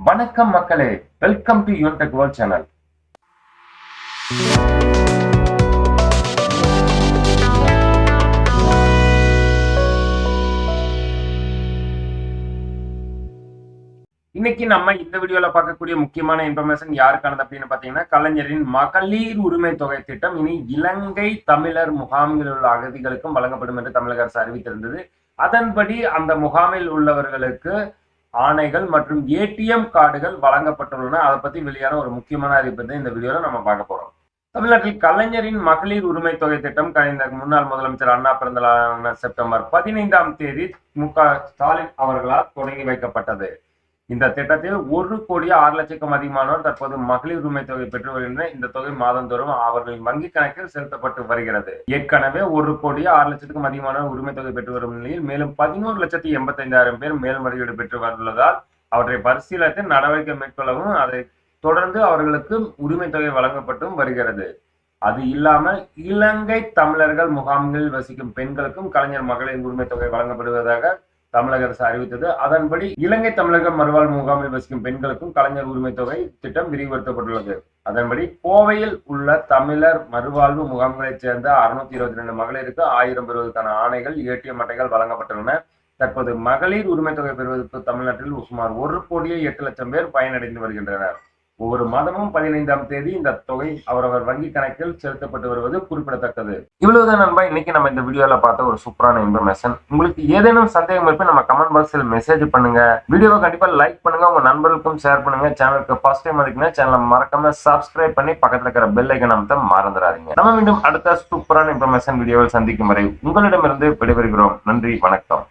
வணக்கம் மக்களே. Welcome to your tech world channel இன்னைக்கு நம்ம இந்த வீடியோல பார்க்கக்கூடிய முக்கியமான இன்ஃபர்மேஷன் யாருக்கானது அப்படின்னு பாத்தீங்கன்னா கலைஞரின் மகளிர் உரிமை தொகை திட்டம். இனி இலங்கை தமிழர் முகாம்களில் உள்ள அகதிகளுக்கும் வழங்கப்படும் என்று தமிழக அரசு அறிவித்திருந்தது. அதன்படி அந்த முகாமில் உள்ளவர்களுக்கு ஆணைகள் மற்றும் ஏடிஎம் கார்டுகள் வழங்கப்பட்டுள்ளன. அதை பத்தி வெளியான ஒரு முக்கியமான அறிவிப்பை இந்த வீடியோவில் நம்ம பார்க்க போறோம். தமிழ்நாட்டில் கலைஞரின் மகளிர் உரிமை தொகை திட்டம் கலைந்த முன்னாள் முதலமைச்சர் அண்ணா பிறந்தலான செப்டம்பர் பதினைந்தாம் தேதி மு க ஸ்டாலின் அவர்களால் தொடங்கி வைக்கப்பட்டது. இந்த திட்டத்தில் ஒரு கோடி ஆறு லட்சக்கும் அதிகமானோர் தற்போது மகளிர் உரிமை தொகை பெற்று வருகின்றனர் இந்த தொகை மாதந்தோறும் அவர்களின் வங்கி கணக்கில் செலுத்தப்பட்டு வருகிறது. ஏற்கனவே ஒரு கோடி ஆறு லட்சத்துக்கும் அதிகமான உரிமை தொகை பெற்று வரும் நிலையில் மேலும் பதினோரு லட்சத்தி எண்பத்தைந்தாயிரம் பேர் மேல்முறையீடு பெற்று வந்துள்ளதால் அவற்றை பரிசீலித்து நடவடிக்கை மேற்கொள்ளவும் அதை தொடர்ந்து அவர்களுக்கு உரிமை தொகை வழங்கப்பட்டும் வருகிறது. அது இல்லாமல் இலங்கை தமிழர்கள் முகாம்களில் வசிக்கும் பெண்களுக்கும் கலைஞர் மகளிர் உரிமை தொகை வழங்கப்படுவதாக தமிழக அரசு அறிவித்தது. அதன்படி இலங்கை தமிழக மறுவாழ்வு முகாமில் வசிக்கும் பெண்களுக்கும் கலைஞர் உரிமை தொகை திட்டம் விரிவுபடுத்தப்பட்டுள்ளது. அதன்படி கோவையில் உள்ள தமிழர் மறுவாழ்வு முகாம்களைச் சேர்ந்த அறுநூத்தி இருபத்தி ரெண்டு மகளிருக்கு ஆயிரம் பெறுவதற்கான ஆணைகள் ஏடிஎம் அட்டைகள் வழங்கப்பட்டுள்ளன. தற்போது மகளிர் உரிமை தொகை பெறுவதற்கு தமிழ்நாட்டில் சுமார் ஒரு கோடியே எட்டு லட்சம் பேர் பயனடைந்து வருகின்றனர். ஒவ்வொரு மாதமும் பதினைந்தாம் தேதி இந்த தொகை அவரவர் வங்கி கணக்கில் செலுத்தப்பட்டு வருவது குறிப்பிடத்தக்கது. இவ்வளவுதான் நண்பா இன்னைக்கு நம்ம இந்த வீடியோல பார்த்த ஒரு சூப்பரான இன்ஃபர்மேஷன் உங்களுக்கு ஏதேனும் சந்தேகம் இருப்ப நம்ம கமெண்ட் பாக்ஸில் மெசேஜ் பண்ணுங்க. வீடியோவை கண்டிப்பா லைக் பண்ணுங்க உங்க நண்பர்களுக்கும் ஷேர் பண்ணுங்க. சேனலுக்கு ஃபர்ஸ்ட் டைம் அதுக்குன்னா சேனலை மறக்காம சப்ஸ்கிரைப் பண்ணி பக்கத்துல இருக்கிற பெல் ஐக்கன் அமைத்த மறந்துடாதீங்க. நம்ம மீண்டும் அடுத்த சூப்பரான இன்ஃபர்மேஷன் வீடியோவில் சந்திக்கும் வரை உங்களிடமிருந்து விடைபெறுகிறோம். நன்றி வணக்கம்.